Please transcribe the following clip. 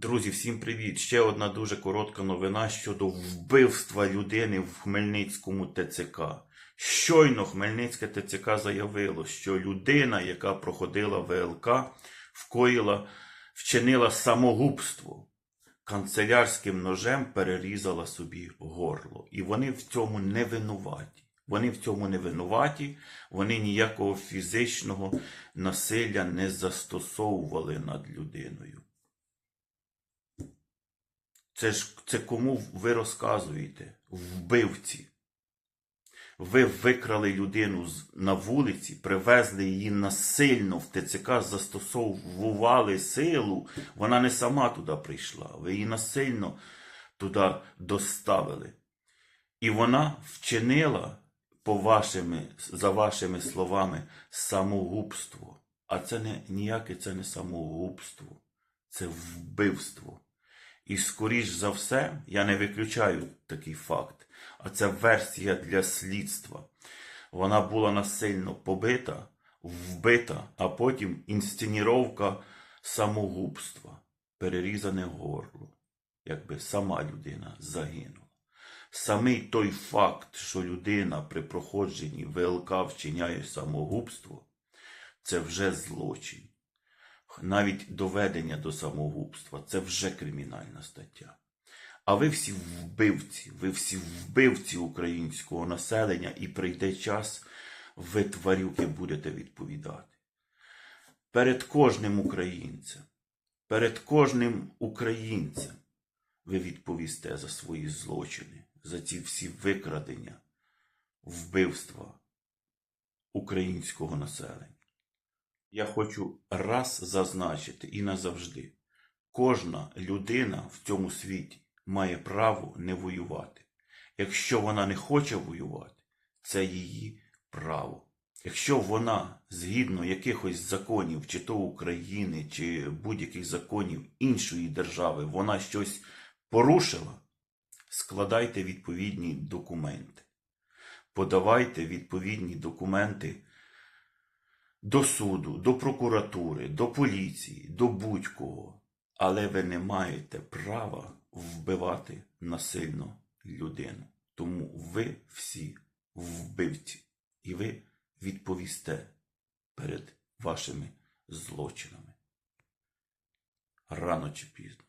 Друзі, всім привіт! Ще одна дуже коротка новина щодо вбивства людини в Хмельницькому ТЦК. Щойно Хмельницьке ТЦК заявило, що людина, яка проходила ВЛК, вкоїла, вчинила самогубство. Канцелярським ножем перерізала собі горло. І вони в цьому не винуваті. Вони в цьому не винуваті, вони ніякого фізичного насилля не застосовували над людиною. Це ж це кому ви розказуєте? Вбивці. Ви викрали людину на вулиці, привезли її насильно в ТЦК, застосовували силу. Вона не сама туди прийшла. Ви її насильно туди доставили. І вона вчинила, по вашими, за вашими словами, самогубство. А це не ніяке це не самогубство, це вбивство. І скоріш за все, я не виключаю такий факт, а це версія для слідства. Вона була насильно побита, вбита, а потім інсценіровка самогубства, перерізане горло, якби сама людина загинула. Самий той факт, що людина при проходженні ВЛК вчиняє самогубство, це вже злочин навіть доведення до самогубства це вже кримінальна стаття. А ви всі вбивці, ви всі вбивці українського населення, і прийде час, ви тварюки будете відповідати. Перед кожним українцем, перед кожним українцем ви відповісте за свої злочини, за ці всі викрадення, вбивства українського населення. Я хочу раз зазначити і назавжди. Кожна людина в цьому світі має право не воювати. Якщо вона не хоче воювати, це її право. Якщо вона згідно якихось законів, чи то України, чи будь-яких законів іншої держави, вона щось порушила, складайте відповідні документи. Подавайте відповідні документи до суду, до прокуратури, до поліції, до будь-кого. Але ви не маєте права вбивати насильно людину. Тому ви всі вбивці, і ви відповісте перед вашими злочинами. Рано чи пізно.